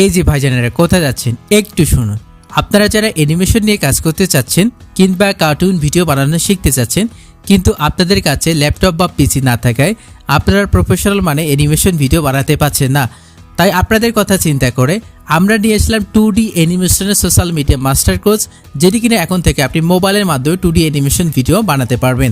এই যে ভাইজানেরা, কোথায় যাচ্ছেন? একটু শুনুন। আপনারা যারা অ্যানিমেশন নিয়ে কাজ করতে চাচ্ছেন কিংবা কার্টুন ভিডিও বানানো শিখতে চাচ্ছেন, কিন্তু আপনাদের কাছে ল্যাপটপ বা পিসি না থাকায় আপনারা প্রফেশনাল মানে অ্যানিমেশন ভিডিও বানাতে পারছেন না। তাই আপনাদের কথা চিন্তা করে আমরা নিয়ে এসলাম টু ডি অ্যানিমেশনের সোশ্যাল মিডিয়া মাস্টার কোর্স যেটি কিনা এখন থেকে আপনি মোবাইলের মাধ্যমে টু ডি অ্যানিমেশন ভিডিও বানাতে পারবেন।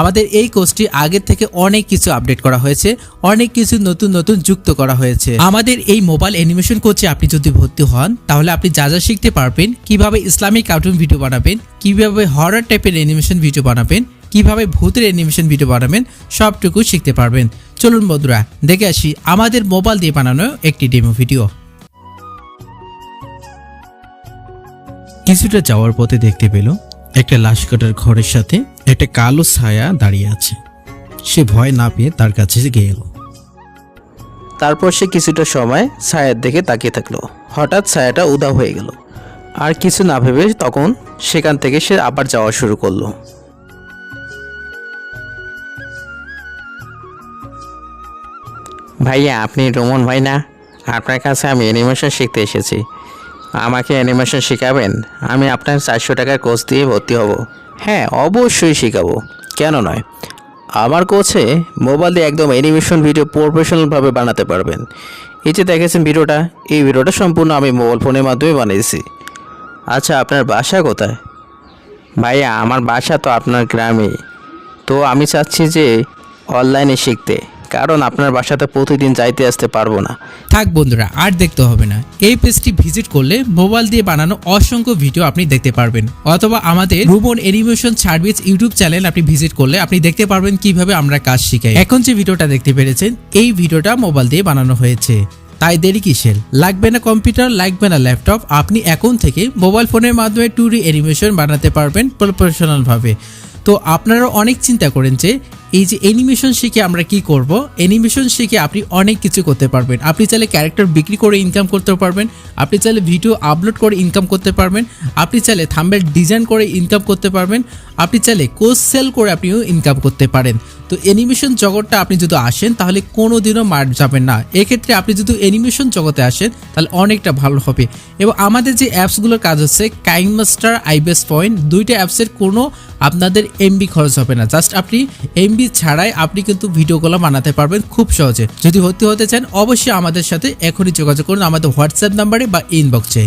আমাদের এই কোর্সটি আগের থেকে অনেক কিছু আপডেট করা হয়েছে, অনেক কিছু নতুন নতুন যুক্ত করা হয়েছে। আমাদের এই মোবাইল অ্যানিমেশন কোর্সে আপনি যদি ভর্তি হন, তাহলে আপনি যা যা শিখতে পারবেন, কীভাবে ইসলামিক কার্টুন ভিডিও বানাবেন, কীভাবে হরর টাইপের অ্যানিমেশন ভিডিও বানাবেন, কীভাবে ভূতের অ্যানিমেশন ভিডিও বানাবেন, সবটুকু শিখতে পারবেন। চলুন বন্ধুরা, দেখে আসি আমাদের মোবাইল দিয়ে বানানো একটি ডেমো ভিডিও কিছুটা যাওয়ার পথে দেখতে পেল একটা লাশ কাটার ঘরের সাথে একটা কালো ছায়া দাঁড়িয়ে আছে। সে ভয় না পেয়ে তার কাছে গেল তারপর সে কিছুটা সময় ছায়ার দিকে তাকিয়ে থাকল। হঠাৎ ছায়াটা উদা হয়ে গেল। আর কিছু না ভেবে তখন সেখান থেকে সে আবার যাওয়া শুরু করল। ভাইয়া আপনি রোমন ভাই না? আপনার কাছে আমি অ্যানিমেশন শিখতে এসেছি। আমাকে অ্যানিমেশন শেখাবেন? আমি আপনার চারশো টাকার কোর্স দিয়ে ভর্তি হব। হ্যাঁ অবশ্যই শেখাবো। কেন নয়? আমার কোচে মোবাইল দিয়ে একদম অ্যানিমেশন ভিডিও প্রফেশনালভাবে বানাতে পারবেন। এই যে দেখেছেন ভিডিওটা, এই ভিডিওটা সম্পূর্ণ আমি মোবাইল ফোনের মাধ্যমে বানিয়েছি। আচ্ছা আপনার বাসা কোথায়? ভাইয়া, আমার বাসা তো আপনার গ্রামে। তো আমি চাচ্ছি যে অনলাইনে শিখতে। কারণ আপনার বাসাতে প্রতিদিন যাইতে আসতে পারব না। থাক বন্ধুরা, আর দেখতে হবে না। এই পেজটি ভিজিট করলে মোবাইল দিয়ে বানানো অসংখ্য ভিডিও আপনি দেখতে পারবেন। অথবা আমাদের Ruban animation service YouTube channel আপনি ভিজিট করলে আপনি দেখতে পারবেন কীভাবে আমরা কাজ শিখাই। এখন যে ভিডিওটা দেখতে পেরেছেন, এই ভিডিওটা মোবাইল দিয়ে বানানো হয়েছে। তাই দেরি কিসের? লাগবে না কম্পিউটার, লাগবে না ল্যাপটপ, আপনি এখন থেকে মোবাইল ফোনের মাধ্যমে টু ডি অ্যানিমেশন বানাতে পারবেন প্রফেশনাল ভাবে তো আপনারা অনেক চিন্তা করেন যে এই যে অ্যানিমেশন শিখে আমরা কি করব? অ্যানিমেশন শিখে আপনি অনেক কিছু করতে পারবেন। আপনি চাইলে ক্যারেক্টার বিক্রি করে ইনকাম করতে পারবেন। আপনি চাইলে ভিডিও আপলোড করে ইনকাম করতে পারবেন। আপনি চাইলে থাম্বেল ডিজাইন করে ইনকাম করতে পারবেন। আপনি চাইলে কোর্স সেল করে আপনিও ইনকাম করতে পারেন। তো অ্যানিমেশন জগৎটা আপনি যদি আসেন, তাহলে কোনো দিনও মার যাবেন না। এক্ষেত্রে আপনি যদি অ্যানিমেশন জগতে আসেন, তাহলে অনেকটা ভালো হবে। এবং আমাদের যে অ্যাপসগুলোর কাজ হচ্ছে কাইন মাস্টার আইবেস পয়েন্ট দুইটা অ্যাপসের কোনো আপনাদের এমবি খরচ হবে না। জাস্ট আপনি এমবি ছাড়াই আপনি কিন্তু ভিডিওগুলো বানাতে পারবেন খুব সহজে। যদি ভর্তি হতে চান, অবশ্যই আমাদের সাথে এখনই যোগাযোগ করুন আমাদের হোয়াটসঅ্যাপ নাম্বারে বা ইনবক্সে